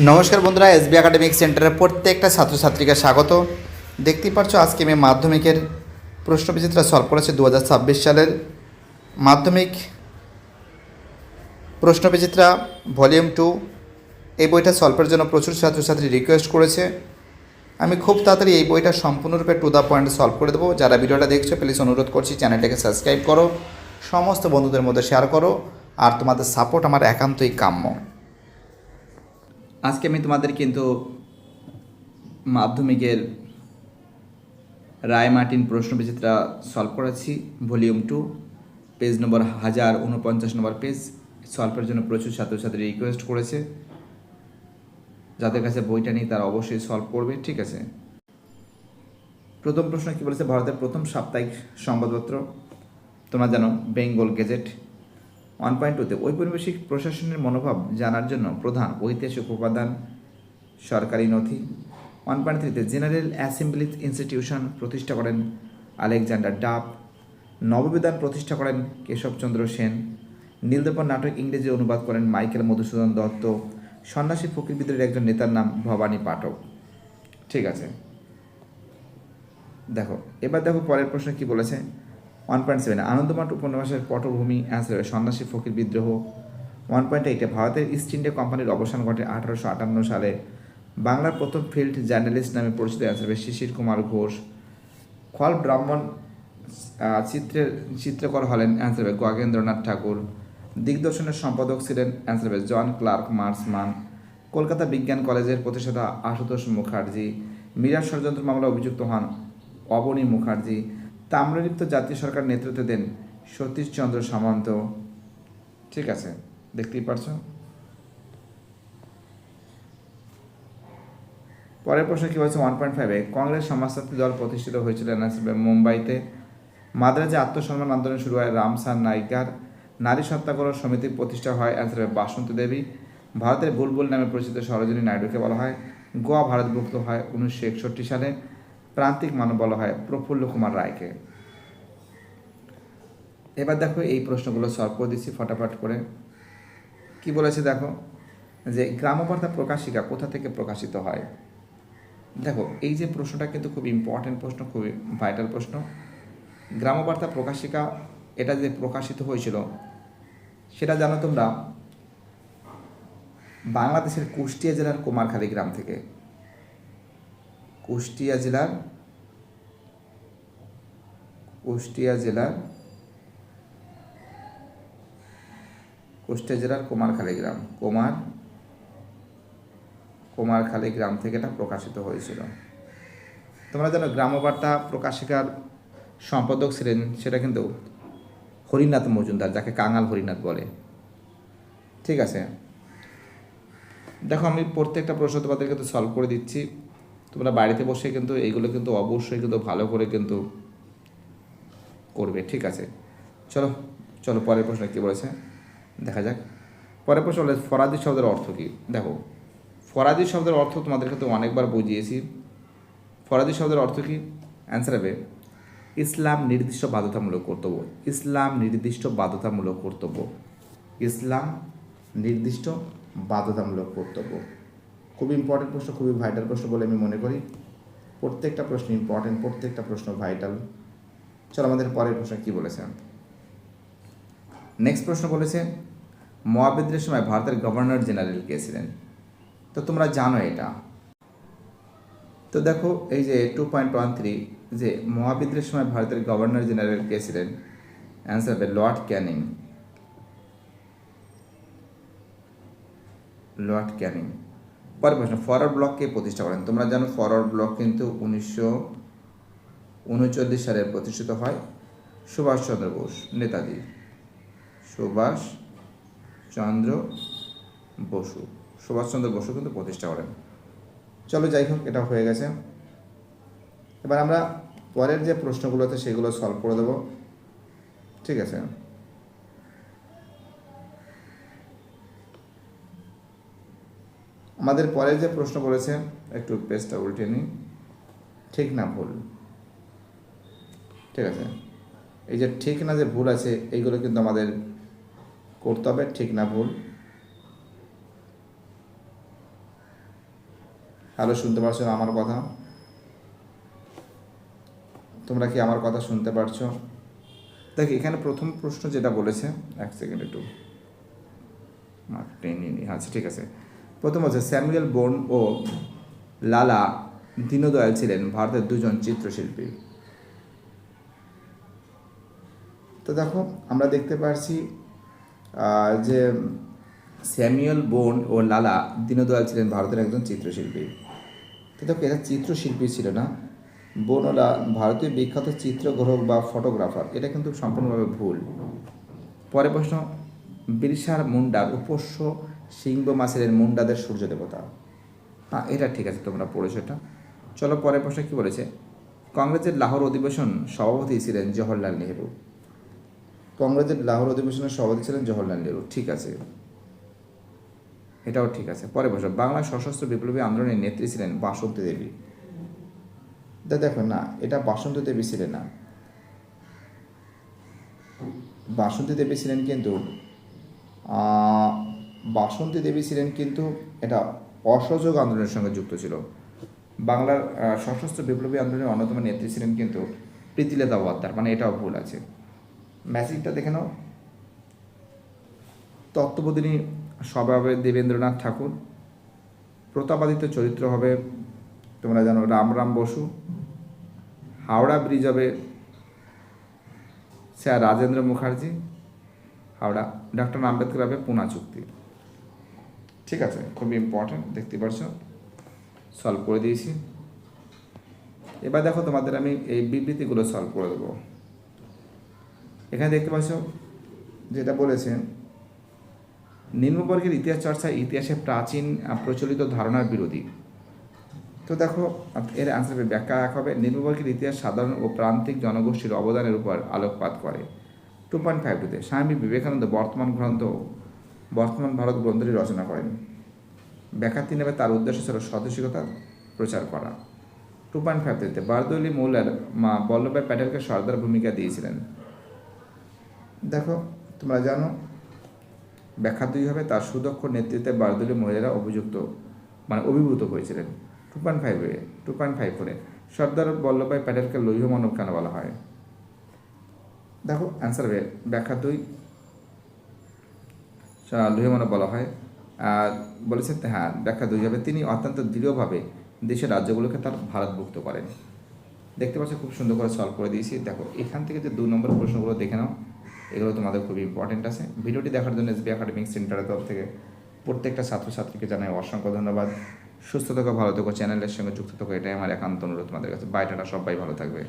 নমস্কার বন্ধুরা, SB academic সেন্টারের প্রত্যেকটা ছাত্রছাত্রীকে স্বাগত। দেখতেই পাচ্ছ, আজকে আমি মাধ্যমিকের প্রশ্নবিচিত্রা সলভ করেছে দু সালের মাধ্যমিক প্রশ্নবিচিত্রা ভলিউম টু এই বইটা সলভের জন্য প্রচুর ছাত্রছাত্রী রিকোয়েস্ট করেছে। আমি খুব তাড়াতাড়ি এই বইটা সম্পূর্ণরূপে টু দ্য পয়েন্ট সলভ করে দেবো। যারা ভিডিওটা দেখছ প্লিজ অনুরোধ করছি চ্যানেলটাকে সাবস্ক্রাইব করো। সমস্ত বন্ধুদের মধ্যে শেয়ার করো। আর তোমাদের সাপোর্ট আমার একান্তই কাম্য। আজকে আমি তোমাদের কিন্তু মাধ্যমিকের রায় মার্টিন প্রশ্ন বিচিত্রা সলভ করেছি ভলিউম টু পেজ নম্বর হাজার উনপঞ্চাশ নম্বর পেজ সলভের জন্য প্রচুর ছাত্রছাত্রী রিকোয়েস্ট করেছে। যাদের কাছে বইটা নেই তারা অবশ্যই সলভ করবে, ঠিক আছে? প্রথম প্রশ্ন কি বলেছে? ভারতের প্রথম সাপ্তাহিক সংবাদপত্র, তোমরা জানো, বেঙ্গল গেজেট। ওয়ান পয়েন্ট টুতে ঔপনিবেশিক প্রশাসনের মনোভাব জানার জন্য প্রধান ঐতিহাসিক উপাদান সরকারি নথি। ওয়ান পয়েন্ট থ্রিতে জেনারেল অ্যাসেম্বলি ইনস্টিটিউশন প্রতিষ্ঠা করেন আলেকজান্ডার ডাব। নববিধান প্রতিষ্ঠা করেন কেশবচন্দ্র সেন। নীলদর্পণ নাটক ইংরেজি অনুবাদ করেন মাইকেল মধুসূদন দত্ত। সন্ন্যাসী ফকিরবিদের একজন নেতার নাম ভবানী পাঠক। ঠিক আছে। দেখো, এবার দেখো পরের প্রশ্ন কি বলেছে? ওয়ান পয়েন্ট সেভেন আনন্দমঠ উপন্যাসের পটভূমি অ্যান্সার হবে সন্ন্যাসী ফকির বিদ্রোহ। ওয়ান পয়েন্ট এইটে ভারতের ইস্ট ইন্ডিয়া কোম্পানির অবসান ঘটে আঠারোশো আটান্ন সালে। বাংলার প্রথম ফিল্ড জার্নালিস্ট নামে পরিচিত অ্যান্সার হবে শিশির কুমার ঘোষ। খল ব্রাহ্মণ চিত্রের, চিত্রকর হলেন অ্যান্সার হবে গগেন্দ্রনাথ ঠাকুর। দিগদর্শনের সম্পাদক ছিলেন অ্যান্সার হবে জন ক্লার্ক মার্সমান কলকাতা বিজ্ঞান কলেজের প্রতিষ্ঠাতা আশুতোষ মুখার্জি। মিরাট ষড়যন্ত্র মামলায় অভিযুক্ত হন অবনী মুখার্জি। তাম্রলিপ্ত জাতীয় সরকার নেতৃত্ব দেন সতীশচন্দ্র সামন্ত। ঠিক আছে, দেখতেই পারছ? পরের প্রশ্ন কি বলছে? ওয়ান পয়েন্ট ফাইভে কংগ্রেস সমাজতান্ত্রিক দল প্রতিষ্ঠিত হয়েছিল মুম্বাইতে। মাদ্রাজে আত্মসম্মান আন্দোলন শুরু হয় রামসার নায়িকার নারী সত্যাগ্রহ সমিতি প্রতিষ্ঠা হয় অ্যান্সার বাসন্তী দেবী। ভারতের বুলবুল নামে পরিচিত সরোজিনী নাইডুকে বলা হয়। গোয়া ভারতভুক্ত হয় উনিশশো একষট্টি সালে। প্রান্তিক মানব বলা হয় প্রফুল্ল কুমার রায়কে। এবার দেখো এই প্রশ্নগুলো সলভ করে দিচ্ছি ফটাফট করে। কি বলেছে দেখো? যে গ্রামবার্তা প্রকাশিকা কোথা থেকে প্রকাশিত হয়? দেখো, এই যে প্রশ্নটা কিন্তু খুব ইম্পর্টেন্ট প্রশ্ন, খুবই ভাইটাল প্রশ্ন। গ্রামবার্তা প্রকাশিকা এটা যে প্রকাশিত হয়েছিল, সেটা জানো তোমরা? বাংলাদেশের কুষ্টিয়া জেলার কুমারখালী গ্রাম থেকে। কুষ্টিয়া জেলার কুষ্টিয়া জেলার কুষ্টিয়া জেলার কুমারখালী গ্রাম। কুমার কুমারখালী গ্রাম থেকে এটা প্রকাশিত হয়েছিল। তোমরা জানো গ্রামবার্তা প্রকাশিকার সম্পাদক ছিলেন সেটা কিন্তু হরিনাথ মজুমদার, যাকে কাঙাল হরিনাথ বলে। ঠিক আছে? দেখো আমি প্রত্যেকটা প্রশ্ন তোমাদের কিন্তু সলভ করে দিচ্ছি। তোমরা বাড়িতে বসে কিন্তু এইগুলো কিন্তু অবশ্যই কিন্তু ভালো করে কিন্তু করবে, ঠিক আছে? চলো চলো, পরের প্রশ্ন কী বলেছে? দেখা যাক। পরের প্রশ্ন হলো, ফরাদি শব্দের অর্থ কী? দেখো, ফরাদি শব্দের অর্থ তোমাদেরকে তো অনেকবার বুঝিয়েছি। ফরাদি শব্দের অর্থ কী? অ্যান্সার হবে, ইসলাম নির্দিষ্ট বাধ্যতামূলক কর্তব্য। ইসলাম নির্দিষ্ট বাধ্যতামূলক কর্তব্য। ইসলাম নির্দিষ্ট বাধ্যতামূলক কর্তব্য। খুব ইম্পর্টেন্ট প্রশ্ন, খুবই ভাইটাল প্রশ্ন বলে আমি মনে করি। প্রত্যেকটা প্রশ্ন ইম্পর্টেন্ট প্রত্যেকটা প্রশ্ন ভাইটাল চলো আমাদের পরের প্রশ্ন কী বলেছেন? নেক্সট প্রশ্ন বলেছে মহাবিদ্রের সময় ভারতের গভর্নর জেনারেল কে ছিলেন? তো তোমরা জানো এটা। তো দেখো, এই যে টু পয়েন্ট ওয়ান থ্রি যে মহাবিদ্রের সময় ভারতের গভর্নর জেনারেল কে ছিলেন? অ্যান্সার হবে লর্ড ক্যানিং লর্ড ক্যানিং পরের প্রশ্ন ফরওয়ার্ড ব্লক কে প্রতিষ্ঠা করেন? তোমরা জানো ফরওয়ার্ড ব্লক কিন্তু উনিশশো উনচল্লিশ সালে প্রতিষ্ঠিত হয় সুভাষচন্দ্র বোস, নেতাজি। সুভাষ চন্দ্র বসু সুভাষচন্দ্র বসু কিন্তু প্রতিষ্ঠা করেন। চলো যাই হোক, এটা হয়ে গেছে। এবার আমরা পরের যে প্রশ্নগুলো আছে সেগুলো সলভ করে দেবো। ঠিক আছে? আমাদের পরে যে প্রশ্ন বলেছে একটু পেজটা উল্টে নিই। ঠিক না ভুল? ঠিক আছে? এই যে ঠিক না যে ভুল আছে, এইগুলো কিন্তু আমাদের করতে হবে, ঠিক না ভুল? হ্যালো, শুনতে পারছ আমার কথা? তোমরা কি আমার কথা শুনতে পারছ? দেখ, এখানে প্রথম প্রশ্ন যেটা বলেছে, এক সেকেন্ড একটু। টেনে আচ্ছা ঠিক আছে। প্রথম হচ্ছে স্যামুয়েল বোন ও লালা দীনদয়াল ছিলেন ভারতের দুজন চিত্রশিল্পী। তো দেখো, আমরা দেখতে পারছি যে স্যামুয়েল বোন ও লালা দীনদয়াল ছিলেন ভারতের একজন চিত্রশিল্পী। তো দেখো, এরা চিত্রশিল্পী ছিল না। বোন ও লা- ভারতীয় বিখ্যাত চিত্রগ্রাহক বা ফটোগ্রাফার, এটা কিন্তু সম্পূর্ণভাবে ভুল। পরে প্রশ্ন বিরসার মুন্ডার উপস্য সিংহ মাসের মুন্ডাদের সূর্য দেবতা। হ্যাঁ এটা ঠিক আছে, তোমরা পড়েছো এটা। চলো পরের প্রশ্ন কি বলেছে? কংগ্রেসের লাহোর অধিবেশন সভাপতি ছিলেন জওহরলাল নেহরু। কংগ্রেসের লাহোর অধিবেশনের সভাপতি ছিলেন জওহরলাল নেহরু। ঠিক আছে। এটাও ঠিক আছে। পরে বসো বাংলা সশস্ত্র বিপ্লবী আন্দোলনের নেত্রী ছিলেন বাসন্তী দেবী। দা, দেখো না, এটা বাসন্তী দেবী ছিলেন না। বাসন্তী দেবী ছিলেন কিন্তু বাসন্তী দেবী ছিলেন কিন্তু এটা অসহযোগ আন্দোলনের সঙ্গে যুক্ত ছিল। বাংলার সশস্ত্র বিপ্লবী আন্দোলনের অন্যতম নেত্রী ছিলেন কিন্তু প্রীতিলতা ওয়াদ্দার মানে এটাও ভুল আছে। ম্যাজিকটা দেখে নাও। তত্ত্ববোধিনী স্বভাবে দেবেন্দ্রনাথ ঠাকুর। প্রতাপাদিত্য চরিত্র হবে, তোমরা জানো রামরাম বসু। হাওড়া ব্রিজ হবে, স্যার রাজেন্দ্র মুখার্জি। হাওড়া ডক্টর আম্বেদকর হবে পুনা চুক্তি। ঠিক আছে, খুবই ইম্পর্টেন্ট দেখতে পারছ। সলভ করে দিয়েছি। এবার দেখো তোমাদের আমি এই বিবৃতিগুলো সলভ করে দেবো। এখানে দেখতে পাচ্ছ, যেটা বলেছেন নিম্নবর্গের ইতিহাস চর্চা ইতিহাসে প্রাচীন প্রচলিত ধারণার বিরোধী। তো দেখো, এর আনসার ব্যাখ্যা এক হবে, নিম্নবর্গের ইতিহাস সাধারণ ও প্রান্তিক জনগোষ্ঠীর অবদানের উপর আলোকপাত করে। টু পয়েন্ট ফাইভ টুতে স্বামী বিবেকানন্দ বর্তমান গ্রন্থ, বর্তমান ভারত গ্রন্থটি রচনা করেন। ব্যাখ্যা তিন তার উদ্দেশ্য ছিল স্বদেশিকতা প্রচার করা। টু পয়েন্ট ফাইভ থ্রিতে বারদৌলি মৌলার মা বল্লভভাই প্যাটেলকে সর্দার ভূমিকা দিয়েছিলেন। দেখো, তোমরা জানো, ব্যাখ্যা দুই হবে, তার সুদক্ষ নেতৃত্বে বারদলীয় মহিলারা অভিযুক্ত মানে অভিভূত হয়েছিলেন। টু পয়েন্ট ফাইভে টু পয়েন্ট ফাইভ ফোরে সর্দার বল্লভভাই প্যাটেলকে লৌহ মানব কেন বলা হয়? দেখো অ্যান্সার ব্যাখ্যা দুই। লৌহ মানব বলা হয়। আর বলেছেন হ্যাঁ ব্যাখ্যা দুই হবে। তিনি অত্যন্ত দৃঢ়ভাবে দেশের রাজ্যগুলোকে তার ভারতভুক্ত করেন। দেখতে পাচ্ছ খুব সুন্দর করে সলভ করে দিয়েছি। দেখো, এখান থেকে যে দু নম্বর প্রশ্নগুলো দেখে নাও, এগুলো তোমাদের খুবই ইম্পর্টেন্ট আছে। ভিডিওটি দেখার জন্য এসবি একাডেমিক সেন্টারের তরফ থেকে প্রত্যেকটা ছাত্রছাত্রীকে জানাই অসংখ্য ধন্যবাদ। সুস্থ থাকো, ভালো থাকো চ্যানেলের সঙ্গে যুক্ত থাকো। এটাই আমার একান্ত অনুরোধ তোমাদের কাছে। বাইটাটা সবাই ভালো থাকবে।